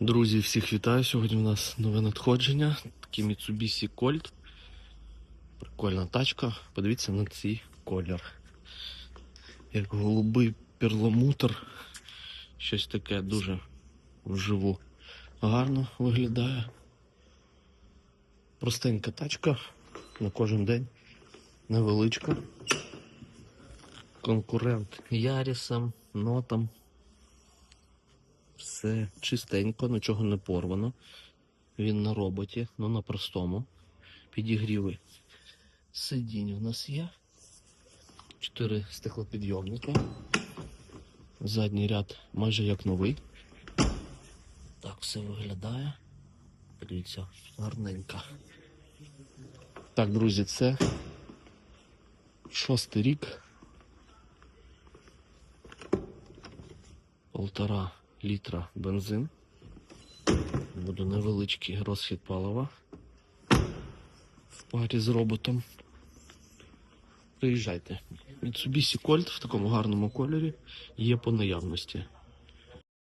Друзі, всіх вітаю. Сьогодні у нас нове надходження. Такий Mitsubishi Colt. Прикольна тачка. Подивіться на цей колір. Як голубий перламутр. Щось таке дуже вживу. Гарно виглядає. Простенька тачка на кожен день. Невеличка. Конкурент Ярісам, нотам. Все чистенько, нічого не порвано. Він на роботі, ну на простому. Підігріви сидінь у нас є. Чотири стеклопідйомника. Задній ряд майже як новий. Так все виглядає. Подивіться, гарненько. Так, друзі, це шостий рік. Полтора літра бензин. Буде невеличкий розхід палива в парі з роботом. Приїжджайте. Mitsubishi Colt в такому гарному кольорі є по наявності.